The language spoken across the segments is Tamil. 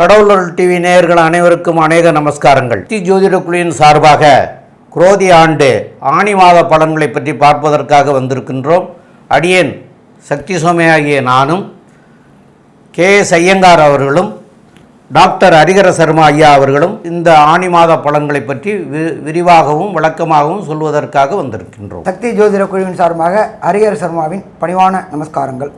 கடவுளர் டிவி நேயர்கள் அனைவருக்கும் அநேக நமஸ்காரங்கள். தி ஜோதிட குழுவின் சார்பாக குரோதி ஆண்டு ஆணி மாத பலன்களை பற்றி பார்ப்பதற்காக வந்திருக்கின்றோம். அடியேன் சக்தி சோமையாகிய நானும் கே எஸ் ஐயங்கார் அவர்களும் டாக்டர் ஹரிகர சர்மா ஐயா அவர்களும் இந்த ஆணி மாத பலன்களை பற்றி வி- விரிவாகவும் விளக்கமாகவும் சொல்வதற்காக வந்திருக்கின்றோம். சக்தி ஜோதிட குழுவின் சார்பாக ஹரிகர சர்மாவின் பணிவான நமஸ்காரங்கள்.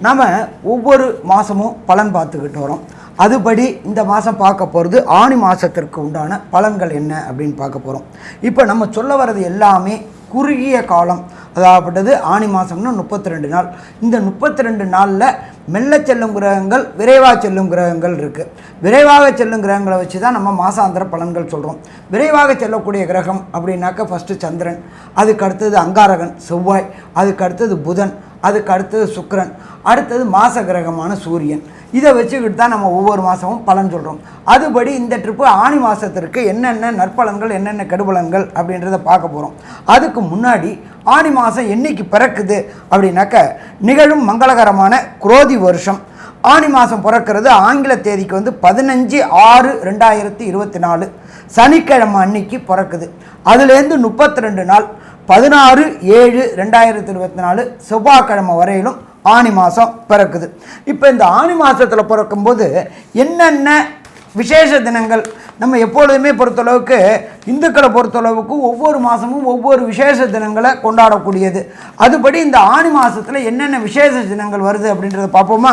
நாம் ஒவ்வொரு மாதமும் பலன் பார்த்துக்கிட்டு வரோம். அதுபடி இந்த மாதம் பார்க்க போகிறது ஆணி மாதத்திற்கு உண்டான பலன்கள் என்ன அப்படின்னு பார்க்க போகிறோம் இப்போ நம்ம சொல்ல வர்றது எல்லாமே குறுகிய காலம். அதாகப்பட்டது ஆணி மாதம்னா முப்பத்தி ரெண்டு நாள். இந்த முப்பத்தி ரெண்டு நாளில் மெல்ல செல்லும் கிரகங்கள் விரைவாக செல்லும் கிரகங்கள் இருக்குது விரைவாக செல்லும் கிரகங்களை வச்சு தான் நம்ம மாசாந்திர பலன்கள் சொல்கிறோம் விரைவாக செல்லக்கூடிய கிரகம் அப்படின்னாக்க ஃபஸ்ட்டு சந்திரன் அதுக்கு அடுத்தது அங்காரகன் செவ்வாய் அதுக்கு அடுத்தது புதன் அதுக்கு அடுத்தது சுக்கரன் அடுத்தது மாச கிரகமான சூரியன். இதை வச்சுக்கிட்டு தான் நம்ம ஒவ்வொரு மாதமும் பலன் சொல்கிறோம் அதுபடி இந்த ட்ரிப்பு ஆணி மாதத்திற்கு என்னென்ன நற்பலன்கள் என்னென்ன கெடுபலன்கள் அப்படின்றத பார்க்க போகிறோம் அதுக்கு முன்னாடி ஆணி மாதம் என்னைக்கு பிறக்குது அப்படின்னாக்க நிகழும் மங்களகரமான குரோதி வருஷம். ஆணி மாதம் பிறக்கிறது ஆங்கில தேதிக்கு வந்து பதினஞ்சு ஆறு ரெண்டாயிரத்தி இருபத்தி நாலு. சனிக்கிழமை அன்னைக்கு பிறக்குது. அதுலேருந்து முப்பத்தி ரெண்டு நாள் பதினாறு ஏழு ரெண்டாயிரத்தி இருபத்தி நாலு செவ்வாய்க்கிழமை வரையிலும் ஆணி மாதம் பிறக்குது. இப்போ இந்த ஆணி மாதத்தில் பிறக்கும்போது என்னென்ன விசேஷ தினங்கள்? நம்ம எப்பொழுதுமே பொறுத்தளவுக்கு இந்துக்களை பொறுத்தளவுக்கு ஒவ்வொரு மாதமும் ஒவ்வொரு விசேஷ தினங்களை கொண்டாடக்கூடியது. அதுபடி இந்த ஆணி மாதத்தில் என்னென்ன விசேஷ தினங்கள் வருது அப்படின்றத பார்ப்போமா?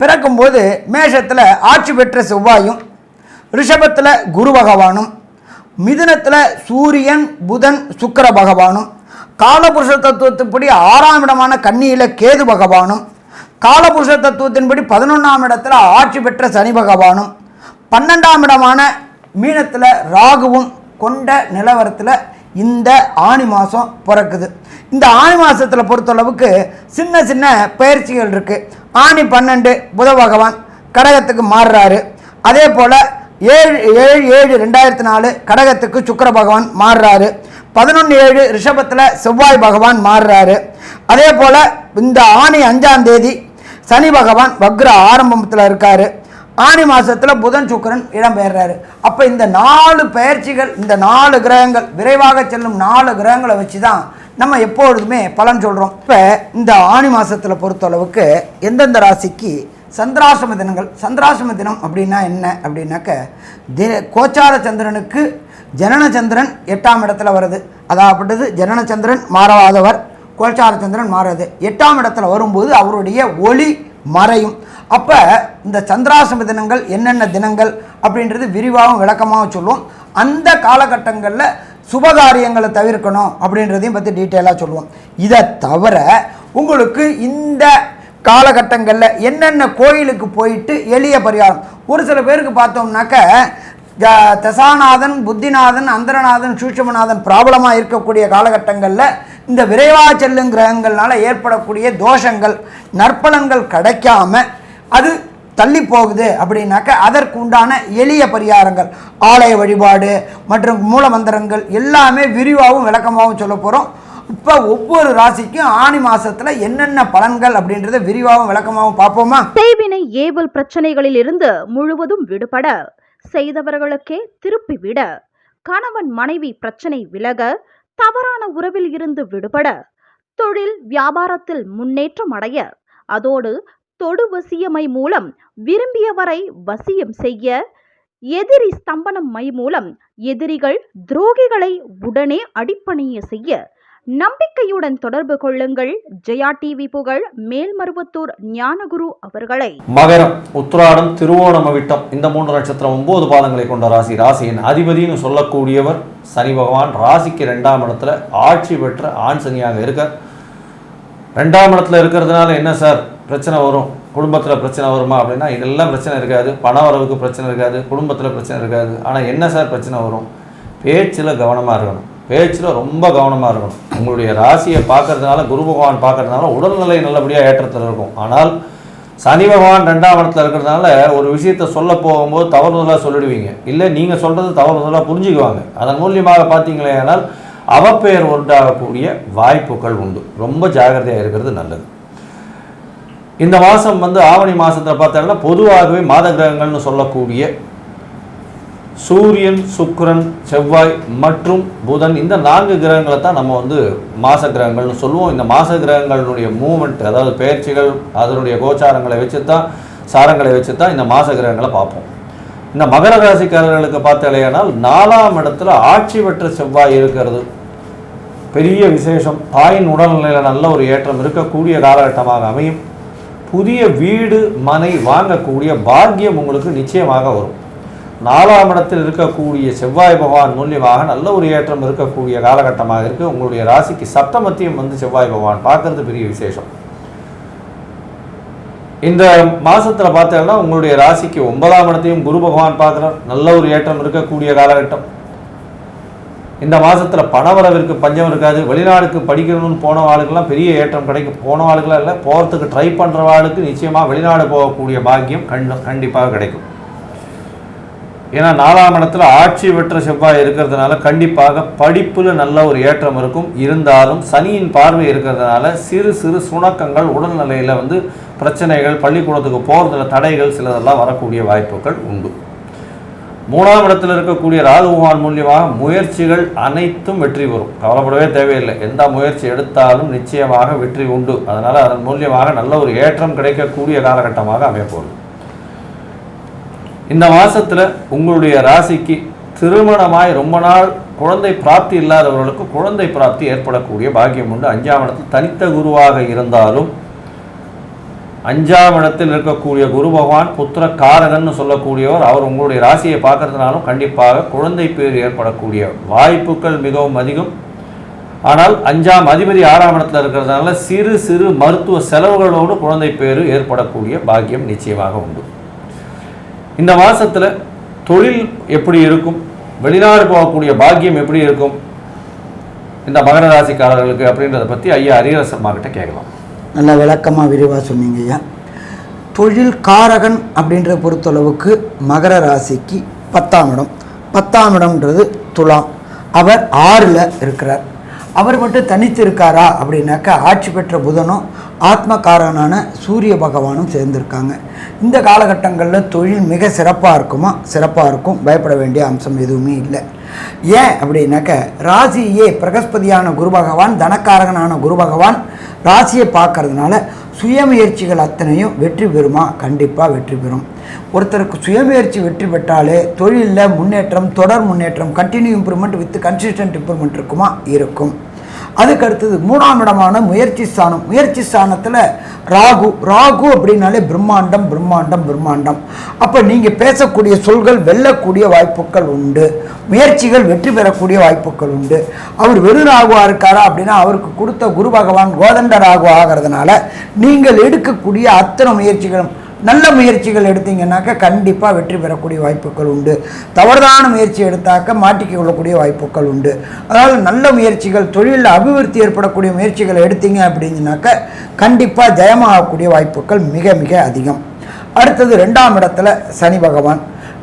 பிறக்கும்போது மேஷத்தில் ஆட்சி பெற்ற செவ்வாயும் ரிஷபத்தில் குரு பகவானும் மிதுனத்தில் சூரியன் புதன் சுக்கர பகவானும் காலபுருஷ தத்துவத்தின்படி ஆறாம் இடமான கன்னியில் கேது பகவானும் காலபுருஷ தத்துவத்தின்படி பதினொன்றாம் இடத்துல ஆட்சி பெற்ற சனி பகவானும் பன்னெண்டாம் இடமான மீனத்தில் ராகுவும் கொண்ட நிலவரத்தில் இந்த ஆணி மாதம் பிறக்குது. இந்த ஆணி மாதத்தில் பொறுத்தளவுக்கு சின்ன சின்ன பயிற்சிகள் இருக்குது ஆணி பன்னெண்டு புத பகவான் கடகத்துக்கு மாறுறாரு. அதே போல் ஏழு ஏழு ஏழு ரெண்டாயிரத்தி நாலு கடகத்துக்கு சுக்கர பகவான் மாறுறாரு. பதினொன்று ஏழு ரிஷபத்தில் செவ்வாய் பகவான் மாறுறாரு. அதே போல் இந்த ஆணி அஞ்சாம் தேதி சனி பகவான் வக்ர ஆரம்பத்தில் இருக்கார். ஆனி மாதத்தில் புதன் சுக்கரன் இடம்பெயர்றாரு. அப்போ இந்த நாலு பெயர்ச்சிகள் இந்த நாலு கிரகங்கள் விரைவாக செல்லும் நாலு கிரகங்களை வச்சு தான் நம்ம எப்பொழுதுமே பலன் சொல்கிறோம் இப்போ இந்த ஆணி மாதத்தில் பொறுத்தளவுக்கு எந்தெந்த ராசிக்கு சந்திராசிரம தினங்கள் சந்திராசிரம தினம் அப்படின்னா என்ன? அப்படின்னாக்க தி கோச்சார சந்திரனுக்கு ஜனன சந்திரன் எட்டாம் இடத்துல வருது அதாவது ஜனனச்சந்திரன் மாறாதவர் கோச்சார சந்திரன் மாறாது. எட்டாம் இடத்துல வரும்போது அவருடைய ஒளி மறையும். அப்போ இந்த சந்திராசிரம தினங்கள் என்னென்ன தினங்கள் அப்படின்றது விரிவாகவும் விளக்கமாகவும் சொல்லுவோம். அந்த காலகட்டங்களில் சுபகாரியங்களை தவிர்க்கணும் அப்படின்றதையும் பற்றி டீட்டெயிலாக சொல்லுவோம். இதை தவிர உங்களுக்கு இந்த காலகட்டங்களில் என்னென்ன கோயிலுக்கு போயிட்டு எளிய பரிகாரம். ஒரு சில பேருக்கு பார்த்தோம்னாக்க தசாநாதன் புத்திநாதன் அந்தரநாதன் சூட்சமநாதன் ப்ராப்ளமாக இருக்கக்கூடிய காலகட்டங்களில் இந்த விரைவாக செல்லும் கிரகங்கள்னால ஏற்படக்கூடிய தோஷங்கள் நற்பலன்கள் கிடைக்காம அது தள்ளி போகுது அப்படின்னாக்க அதற்கு உண்டான எளிய பரிகாரங்கள். ஆலய வழிபாடு மற்றும் மூலமந்திரங்கள் எல்லாமே விரிவாகவும் விளக்கமாகவும் சொல்ல போகிறோம் இப்போ ஒவ்வொரு ராசிக்கும் ஆணி மாசத்துல என்னென்ன பலன்கள் அப்படின்றத விரிவாகவும் விளக்கமாகவும் பார்ப்போமா? தேவினை ஏவல் பிரச்சனைகளில் இருந்து முழுவதும் விடுபட செய்தவர்களுக்கே திருப்பி விட கணவன் மனைவி பிரச்சனை விலக தவறான உறவில் இருந்து விடுபட தொழில் வியாபாரத்தில் முன்னேற்றம் அடைய அதோடு தொடு வசியமை மூலம் விரும்பியவரை வசியம் செய்ய எதிரி ஸ்தம்பனம் மை மூலம் எதிரிகள் துரோகிகளை உடனே அடிப்பணிய செய்ய நம்பிக்கையுடன் தொடர்பு கொள்ளுங்கள். ஜெயா டிவி புகழ் மேல்மருவத்தூர் ஞானகுரு அவர்களை. மகரம் உத்ராடம் திருவோணம் விட்டம் இந்த மூன்று நட்சத்திரம் ஒன்பது பாதங்களை கொண்ட ராசி. ராசியின் அதிபதினு சொல்லக்கூடியவர் சனி பகவான் ராசிக்கு ரெண்டாம் இடத்துல ஆட்சி பெற்ற ஆண் சனியாக இருக்க ரெண்டாம் இடத்துல இருக்கிறதுனால என்ன சார்? பிரச்சனை வரும். குடும்பத்தில் பிரச்சனை வருமா அப்படின்னா இதெல்லாம் பிரச்சனை இருக்காது. பண வரவுக்கு பிரச்சனை இருக்காது. குடும்பத்தில் பிரச்சனை இருக்காது. ஆனால் என்ன சார் பிரச்சனை வரும்? பேச்சில் கவனமாக இருக்கணும். பேச்சில் ரொம்ப கவனமாக இருக்கணும். உங்களுடைய ராசியை பார்க்கறதுனால குரு பகவான் பார்க்கறதுனால உடல்நிலை நல்லபடியாக ஏற்றத்தில் இருக்கும். ஆனால் சனி பகவான் ரெண்டாம் இடத்துல இருக்கிறதுனால ஒரு விஷயத்தை சொல்ல போகும்போது தவறுதலாக சொல்லிடுவீங்க. இல்லை நீங்கள் சொல்கிறது தவறுதலாக புரிஞ்சுக்குவாங்க. அதன் மூலியமாக பார்த்தீங்களே ஆனால் அவப்பெயர் உண்டாகக்கூடிய வாய்ப்புகள் உண்டு. ரொம்ப ஜாகிரதையாக இருக்கிறது நல்லது. இந்த மாதம் வந்து ஆவணி மாதத்தில் பார்த்தோம்னா பொதுவாகவே மாத கிரகங்கள்னு சொல்லக்கூடிய சூரியன் சுக்கரன் செவ்வாய் மற்றும் புதன் இந்த நான்கு கிரகங்களை தான் நம்ம வந்து மாச கிரகங்கள்னு சொல்லுவோம். இந்த மாச கிரகங்களுடைய மூமெண்ட் அதாவது பயிற்சிகள் அதனுடைய கோச்சாரங்களை வச்சு தான் சாரங்களை வச்சு தான் இந்த மாச கிரகங்களை பார்ப்போம். இந்த மகர ராசிக்காரர்களுக்கு பார்த்தாலேயானால் நாலாம் இடத்துல ஆட்சி பெற்ற செவ்வாய் இருக்கிறது. பெரிய விசேஷம். தாயின் உடல்நிலையில் நல்ல ஒரு ஏற்றம் இருக்கக்கூடிய காலகட்டமாக அமையும். புதிய வீடு மனை வாங்கக்கூடிய பாக்கியம் உங்களுக்கு நிச்சயமாக வரும். நாலாம் இடத்தில் இருக்கக்கூடிய செவ்வாய் பகவான் மூலியமாக நல்ல ஒரு ஏற்றம் இருக்கக்கூடிய காலகட்டமாக இருக்குது உங்களுடைய ராசிக்கு சப்தமத்தியம் வந்து செவ்வாய் பகவான் பார்க்கறது பெரிய விசேஷம். இந்த மாதத்தில் பார்த்தீங்கன்னா உங்களுடைய ராசிக்கு ஒன்பதாம் இடத்தையும் குரு பகவான் பார்க்குறார். நல்ல ஒரு ஏற்றம் இருக்கக்கூடிய காலகட்டம். இந்த மாதத்தில் பணவரவிற்கு பஞ்சம் இருக்காது. வெளிநாடுக்கு படிக்கணும்னு போன ஆளுக்கெல்லாம் பெரிய ஏற்றம் கிடைக்கும். போன ஆளுக்கெல்லாம் இல்லை போகிறதுக்கு ட்ரை பண்ணுற ஆளுக்கு நிச்சயமாக வெளிநாடு போகக்கூடிய பாக்கியம் கண்டு கண்டிப்பாக கிடைக்கும். ஏன்னா நாலாம் இடத்துல ஆட்சி பெற்ற செவ்வாய் இருக்கிறதுனால கண்டிப்பாக படிப்பில் நல்ல ஒரு ஏற்றம் இருக்கும். இருந்தாலும் சனியின் பார்வை இருக்கிறதுனால சிறு சிறு சுணக்கங்கள் உடல்நிலையில் வந்து பிரச்சனைகள் பள்ளிக்கூடத்துக்கு போகிறதுல தடைகள் சிலதெல்லாம் வரக்கூடிய வாய்ப்புகள் உண்டு. மூணாம் இடத்துல இருக்கக்கூடிய ராஜகுமார் மூலியமாக முயற்சிகள் அனைத்தும் வெற்றி பெறும். கவலைப்படவே தேவையில்லை. எந்த முயற்சி எடுத்தாலும் நிச்சயமாக வெற்றி உண்டு. அதனால் அதன் மூலியமாக நல்ல ஒரு ஏற்றம் கிடைக்கக்கூடிய காலகட்டமாக அமையப்போகுது. இந்த மாதத்தில் உங்களுடைய ராசிக்கு திருமணமாய் ரொம்ப நாள் குழந்தை பிராப்தி இல்லாதவர்களுக்கு குழந்தை பிராப்தி ஏற்படக்கூடிய பாக்கியம் உண்டு. அஞ்சாம் இடத்தில் தனித்த குருவாக இருந்தாலும் அஞ்சாம் இடத்தில் இருக்கக்கூடிய குரு பகவான் புத்திர காரகன்னு சொல்லக்கூடியவர் அவர் உங்களுடைய ராசியை பார்க்கறதுனாலும் கண்டிப்பாக குழந்தை பேர் ஏற்படக்கூடிய வாய்ப்புகள் மிகவும் அதிகம். ஆனால் அஞ்சாம் அதிபதி ஆறாம் இடத்துல இருக்கிறதுனால சிறு சிறு மருத்துவ செலவுகளோடு குழந்தை பேர் ஏற்படக்கூடிய பாக்கியம் நிச்சயமாக உண்டு. இந்த மாதத்தில் தொழில் எப்படி இருக்கும்? வெளிநாடு போகக்கூடிய பாக்கியம் எப்படி இருக்கும்? இந்த மகர ராசிக்காரர்களுக்கு அப்படின்றத பற்றி ஐயா அரியரசம்மா கிட்ட கேட்கலாம். நல்ல விளக்கமாக விரிவாக சொன்னீங்க ஐயா. தொழில் காரகன் அப்படின்ற பொறுத்தளவுக்கு மகர ராசிக்கு பத்தாம் இடம். பத்தாம் இடம்ன்றது துலாம். அவர் ஆறில் இருக்கிறார். அவர் மட்டும் தனித்து இருக்காரா அப்படின்னாக்கா ஆட்சி பெற்ற புதனும் ஆத்மகாரனான சூரிய பகவானும் சேர்ந்திருக்காங்க. இந்த காலகட்டங்களில் தொழில் மிக சிறப்பாக இருக்குமா? சிறப்பாக இருக்கும். பயப்பட வேண்டிய அம்சம் எதுவுமே இல்லை. ஏன் அப்படின்னாக்க ராசியே பிரகஸ்பதியான குரு பகவான் தனக்காரகனான குரு பகவான் ராசியை பார்க்கறதுனால சுயமுயற்சிகள் அத்தனையும் வெற்றி பெறுமா? கண்டிப்பாக வெற்றி பெறும். ஒருத்தருக்கு சுயமுயற்சி வெற்றி பெற்றாலே தொழிலில் முன்னேற்றம் தொடர் முன்னேற்றம் continue improvement with consistent improvement இருக்குமா? இருக்கும். அதுக்கு அடுத்தது மூணாம் இடமான முயற்சி ஸ்தானம். முயற்சி ஸ்தானத்தில் ராகு. ராகு அப்படின்னாலே பிரம்மாண்டம் பிரம்மாண்டம் பிரம்மாண்டம். அப்போ நீங்கள் பேசக்கூடிய சொல்கள் வெல்லக்கூடிய வாய்ப்புகள் உண்டு. முயற்சிகள் வெற்றி பெறக்கூடிய வாய்ப்புகள் உண்டு. அவர் வெறு ராகுவா இருக்காரா அப்படின்னா அவருக்கு கொடுத்த குரு பகவான் கோதண்ட ராகு ஆகிறதுனால நீங்கள் எடுக்கக்கூடிய அத்தனை முயற்சிகளும் நல்ல முயற்சிகள் எடுத்தீங்கன்னாக்க கண்டிப்பாக வெற்றி பெறக்கூடிய வாய்ப்புகள் உண்டு. தவறுதான முயற்சி எடுத்தாக்க மாட்டிக்க கொள்ளக்கூடிய வாய்ப்புகள் உண்டு. அதாவது நல்ல முயற்சிகள் தொழிலில் அபிவிருத்தி ஏற்படக்கூடிய முயற்சிகளை எடுத்தீங்க அப்படிங்கனாக்க கண்டிப்பாக ஜெயமாகக்கூடிய வாய்ப்புகள் மிக மிக அதிகம். அடுத்தது ரெண்டாம் இடத்துல சனி பகவான்.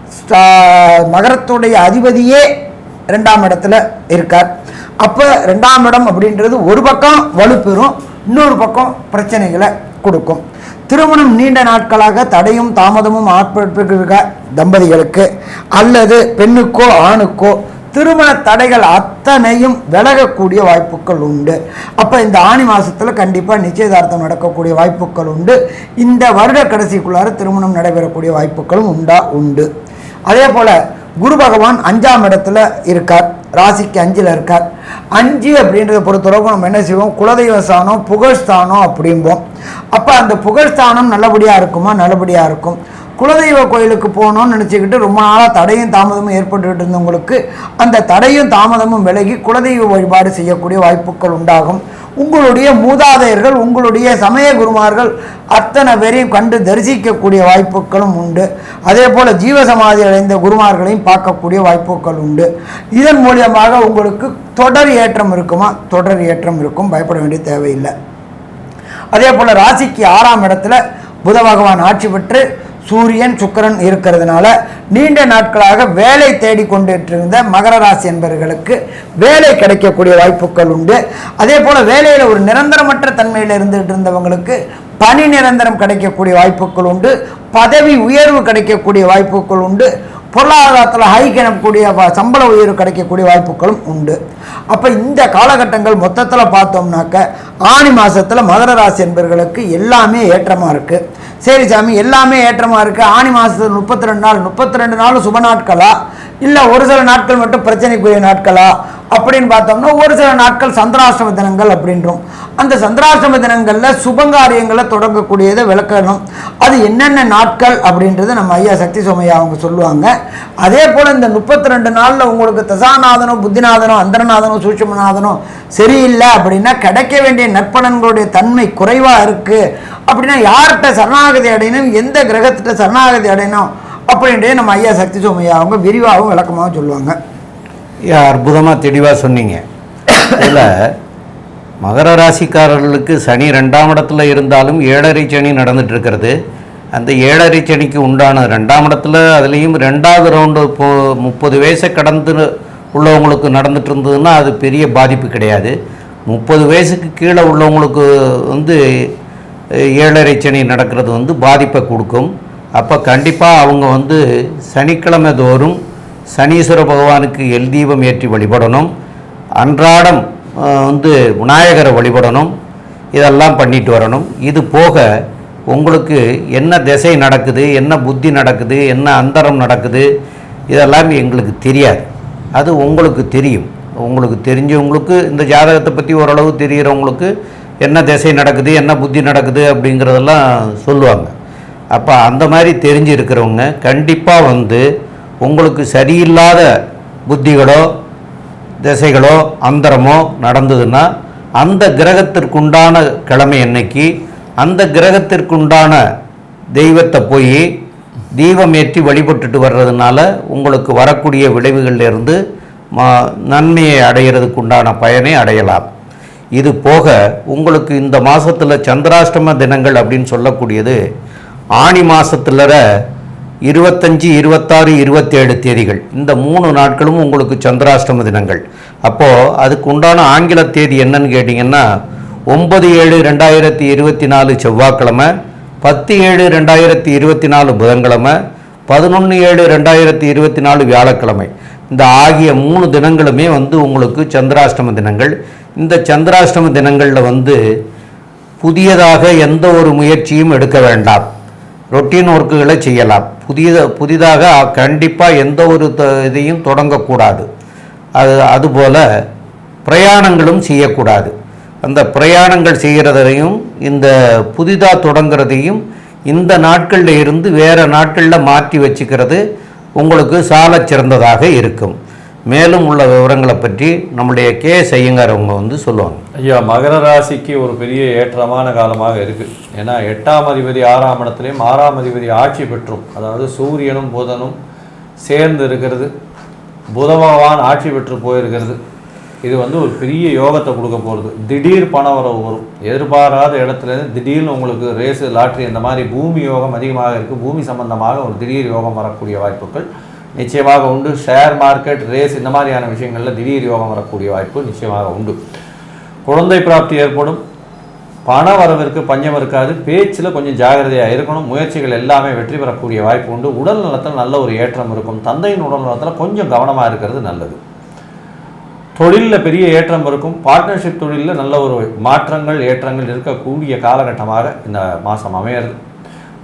ஸ்டா- மகரத்துடைய அதிபதியே ரெண்டாம் இடத்துல இருக்கார். அப்போ ரெண்டாம் இடம் அப்படின்றது ஒரு பக்கம் வலுப்பெறும் இன்னொரு பக்கம் பிரச்சனைகளை கொடுக்கும். திருமணம் நீண்ட நாட்களாக தடையும் தாமதமும் ஆட்படுத்துகிற தம்பதிகளுக்கு. அல்லது பெண்ணுக்கோ ஆணுக்கோ திருமண தடைகள் அத்தனையும் விலகக்கூடிய வாய்ப்புகள் உண்டு. அப்போ இந்த ஆணி மாதத்தில் கண்டிப்பாக நிச்சயதார்த்தம் நடக்கக்கூடிய வாய்ப்புகள் உண்டு. இந்த வருட கடைசிக்குள்ளார திருமணம் நடைபெறக்கூடிய வாய்ப்புகளும் உண்டா? உண்டு. அதே போல் குரு பகவான் அஞ்சாம் இடத்துல இருக்கார். ராசிக்கு அஞ்சில் இருக்கார். அஞ்சு அப்படின்றத பொறுத்தளவுக்கு நம்ம என்ன செய்வோம்? குலதெய்வ ஸ்தானம் புகழ்ஸ்தானம் அப்படிம்போம். அப்போ அந்த புகழ்ஸ்தானம் நல்லபடியாக இருக்குமா? நல்லபடியாக இருக்கும். குலதெய்வ கோயிலுக்கு போகணும்னு நினச்சிக்கிட்டு ரொம்ப நாளாக தடையும் தாமதமும் ஏற்பட்டுக்கிட்டு இருந்தவங்களுக்கு அந்த தடையும் தாமதமும் விலகி குலதெய்வ வழிபாடு செய்யக்கூடிய வாய்ப்புகள் உண்டாகும். உங்களுடைய மூதாதையர்கள் உங்களுடைய சமய குருமார்கள் அத்தனை பேரையும் கண்டு தரிசிக்கக்கூடிய வாய்ப்புகளும் உண்டு. அதே போல் ஜீவசமாதி அடைந்த குருமார்களையும் பார்க்கக்கூடிய வாய்ப்புகள் உண்டு. இதன் மூலியமாக உங்களுக்கு தொடர் ஏற்றம் இருக்குமா? தொடர் ஏற்றம் இருக்கும். பயப்பட வேண்டிய தேவையில்லை. அதே போல் ராசிக்கு ஆறாம் இடத்துல புத பகவான் ஆட்சி பெற்று சூரியன் சுக்கிரன் இருக்கிறதுனால நீண்ட நாட்களாக வேலை தேடிக்கொண்டிருந்த இருந்த மகர ராசி என்பவர்களுக்கு வேலை கிடைக்கக்கூடிய வாய்ப்புகள் உண்டு. அதே போல் வேலையில் ஒரு நிரந்தரமற்ற தன்மையில் இருந்துகிட்டு இருந்தவங்களுக்கு பணி நிரந்தரம் கிடைக்கக்கூடிய வாய்ப்புகள் உண்டு. பதவி உயர்வு கிடைக்கக்கூடிய வாய்ப்புகள் உண்டு. பொருளாதாரத்தில் ஹை கிணக்கூடிய சம்பள உயர்வு கிடைக்கக்கூடிய வாய்ப்புகளும் உண்டு. அப்போ இந்த காலகட்டங்கள் மொத்தத்தில் பார்த்தோம்னாக்க ஆணி மாதத்தில் மகர ராசி என்பவர்களுக்கு எல்லாமே ஏற்றமாக இருக்குது சரி சாமி எல்லாமே ஏற்றமாக இருக்குது ஆணி மாதத்தில் முப்பத்தி ரெண்டு நாள் முப்பத்தி ரெண்டு நாள் சுப நாட்களா? இல்லை ஒரு சில நாட்கள் மட்டும் பிரச்சனைக்குரிய நாட்களா? அப்படின்னு பார்த்தோம்னா ஒரு சில நாட்கள் சந்திராஷ்டம தினங்கள் அப்படின்றோம். அந்த சந்திராஷ்டம தினங்களில் சுபங்காரியங்களை தொடங்கக்கூடியதை விளக்கணும். அது என்னென்ன நாட்கள் அப்படின்றது நம்ம ஐயா சக்தி சோமையா அவங்க சொல்லுவாங்க. அதே போல் இந்த முப்பத்தி ரெண்டு நாளில் உங்களுக்கு தசாநாதனோ புத்திநாதனோ அந்தரநாதனோ சூட்சமநாதனோ சரியில்லை அப்படின்னா கிடைக்க வேண்டிய நற்பலன்களுடைய தன்மை குறைவாக இருக்குது அப்படின்னா யார்கிட்ட சரணாகதி அடையணும்? எந்த கிரகத்திட்ட சரணாகதி அடையணும்? அப்படின்றே நம்ம ஐயா சக்தி சோமையா அவங்க விரிவாகவும் விளக்கமாகவும் சொல்லுவாங்க. ஐயா, அற்புதமா தெளிவாக சொன்னீங்க. இதில் மகர ராசிக்காரர்களுக்கு சனி ரெண்டாம் இடத்துல இருந்தாலும் ஏழரை சனி நடந்துட்டு இருக்கிறது. அந்த ஏழரை சனிக்கு உண்டான ரெண்டாம் இடத்துல அதுலேயும் ரெண்டாவது ரவுண்டு இப்போ முப்பது வயசை கடந்து உள்ளவங்களுக்கு நடந்துட்டு இருந்ததுன்னா அது பெரிய பாதிப்பு கிடையாது. முப்பது வயசுக்கு கீழே உள்ளவங்களுக்கு வந்து ஏழரை சனி நடக்கிறது வந்து பாதிப்பை கொடுக்கும். அப்போ கண்டிப்பாக அவங்க வந்து சனிக்கிழமை தோறும் சனீஸ்வர பகவானுக்கு எல் தீபம் ஏற்றி வழிபடணும். அன்றாடம் வந்து விநாயகரை வழிபடணும். இதெல்லாம் பண்ணிட்டு வரணும். இது போக உங்களுக்கு என்ன திசை நடக்குது என்ன புத்தி நடக்குது என்ன அந்தரம் நடக்குது இதெல்லாம் எங்களுக்கு தெரியாது. அது உங்களுக்கு தெரியும். உங்களுக்கு தெரிஞ்சவங்களுக்கு இந்த ஜாதகத்தை பற்றி ஓரளவு தெரிகிறவங்களுக்கு என்ன திசை நடக்குது என்ன புத்தி நடக்குது அப்படிங்கிறதெல்லாம் சொல்லுவாங்க. அப்போ அந்த மாதிரி தெரிஞ்சு இருக்கிறவங்க கண்டிப்பாக வந்து உங்களுக்கு சரியில்லாத புத்திகளோ திசைகளோ அந்தரமோ நடந்ததுன்னா அந்த கிரகத்திற்குண்டான கிழமை அன்னைக்கு அந்த கிரகத்திற்குண்டான தெய்வத்தை போய் தீபம் ஏற்றி வழிபட்டுட்டு வர்றதுனால உங்களுக்கு வரக்கூடிய விளைவுகள்லேருந்து நன்மையை அடையிறதுக்கு உண்டான பயனை அடையலாம். இது போக உங்களுக்கு இந்த மாதத்தில் சந்திராஷ்டம தினங்கள் அப்படின்னு சொல்லக்கூடியது ஆணி மாதத்தில் இருபத்தஞ்சி இருபத்தாறு இருபத்தேழு தேதிகள். இந்த மூணு நாட்களும் உங்களுக்கு சந்திராஷ்டம தினங்கள். அப்போது அதுக்கு உண்டான ஆங்கில தேதி என்னன்னு கேட்டிங்கன்னா ஒன்பது ஏழு ரெண்டாயிரத்தி இருபத்தி நாலு செவ்வாய்க்கிழமை பத்து ஏழு ரெண்டாயிரத்தி இருபத்தி நாலு புதன்கிழமை பதினொன்று ஏழு ரெண்டாயிரத்தி இருபத்தி நாலு வியாழக்கிழமை. இந்த ஆகிய மூணு தினங்களுமே வந்து உங்களுக்கு சந்திராஷ்டம தினங்கள். இந்த சந்திராஷ்டம தினங்களில் வந்து புதியதாக எந்த ஒரு முயற்சியும் எடுக்க வேண்டாம். ரொட்டீன் ஒர்க்குகளை செய்யலாம். புதிய புதிதாக கண்டிப்பாக எந்த ஒரு த- இதையும் தொடங்கக்கூடாது. அது அதுபோல் பிரயாணங்களும் செய்யக்கூடாது. அந்த பிரயாணங்கள் செய்கிறதையும் இந்த புதிதாக தொடங்குறதையும் இந்த நாட்களில் இருந்து வேறு நாட்களில் மாற்றி வச்சுக்கிறது உங்களுக்கு சால சிறந்ததாக இருக்கும். மேலும் உள்ள விவரங்களை பற்றி நம்முடைய கே செய்யுங்கார் அவங்க வந்து சொல்லுவாங்க. ஐயா மகர ராசிக்கு ஒரு பெரிய ஏற்றமான காலமாக இருக்கு. ஏன்னா எட்டாம் அதிபதி ஆறாம் இடத்துலையும் ஆறாம் அதிபதி ஆட்சி பெற்றும். அதாவது சூரியனும் புதனும் சேர்ந்து இருக்கிறது. புத பகவான் ஆட்சி பெற்று போயிருக்கிறது. இது வந்து ஒரு பெரிய யோகத்தை கொடுக்க போகிறது திடீர் பண வரவு வரும். எதிர்பாராத இடத்துலேருந்து திடீர்னு உங்களுக்கு ரேஸு லாட்ரி இந்த மாதிரி பூமி யோகம் அதிகமாக இருக்குது பூமி சம்பந்தமாக ஒரு திடீர் யோகம் வரக்கூடிய வாய்ப்புகள் நிச்சயமாக உண்டு. ஷேர் மார்க்கெட் ரேஸ் இந்த மாதிரியான விஷயங்களில் திடீர் யோகம் வரக்கூடிய வாய்ப்பு நிச்சயமாக உண்டு. குழந்தை பிராப்தி ஏற்படும். பண வரவிற்கு பஞ்சம் இருக்காது. பேச்சில் கொஞ்சம் ஜாகிரதையாக இருக்கணும். முயற்சிகள் எல்லாமே வெற்றி பெறக்கூடிய வாய்ப்பு உண்டு. உடல் நலத்தில் நல்ல ஒரு ஏற்றம் இருக்கும். தந்தையின் உடல் நலத்தில் கொஞ்சம் கவனமாக இருக்கிறது நல்லது. தொழிலில் பெரிய ஏற்றம் இருக்கும். பார்ட்னர்ஷிப் தொழிலில் நல்ல ஒரு மாற்றங்கள் ஏற்றங்கள் இருக்கக்கூடிய காலகட்டமாக இந்த மாதம் அமையிறது.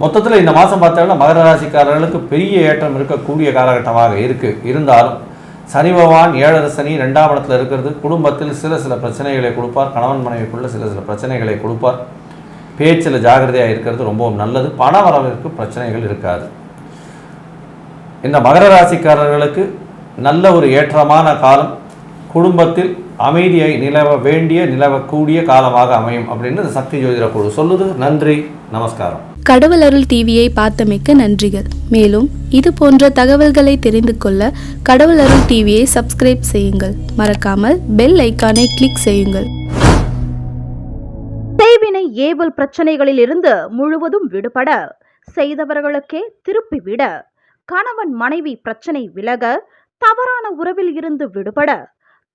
மொத்தத்தில் இந்த மாதம் பார்த்தோம்னா மகர ராசிக்காரர்களுக்கு பெரிய ஏற்றம் இருக்கக்கூடிய காலகட்டமாக இருக்குது இருந்தாலும் சனி பகவான் ஏழரை சனி ரெண்டாம் இடத்துல இருக்கிறது. குடும்பத்தில் சில சில பிரச்சனைகளை கொடுப்பார். கணவன் மனைவிக்குள்ள சில சில பிரச்சனைகளை கொடுப்பார். பேச்சில் ஜாகிரதையாக இருக்கிறது ரொம்பவும் நல்லது. பண வரவிற்கு பிரச்சனைகள் இருக்காது. இந்த மகர ராசிக்காரர்களுக்கு நல்ல ஒரு ஏற்றமான காலம். குடும்பத்தில் அமைதியை நிலவ வேண்டிய நிலவக்கூடிய காலமாக அமையும் அப்படின்னு இந்த சக்தி ஜோதிட குழு சொல்லுது. நன்றி நமஸ்காரம். கடவுள் அருள் டிவியை பார்த்தமைக்க நன்றிகள். மேலும் இது போன்ற தகவல்களை தெரிந்து கொள்ள கடவுள் அருள் டிவியை சப்ஸ்கிரைப் செய்யுங்கள். மறக்காமல் பெல் ஐக்கானை கிளிக் செய்யுங்கள். செய்வினை ஏவல் பிரச்சனைகளில் இருந்து முழுவதும் விடுபட செய்தவர்களுக்கே திருப்பிவிட கணவன் மனைவி பிரச்சனை விலக தவறான உறவில் இருந்து விடுபட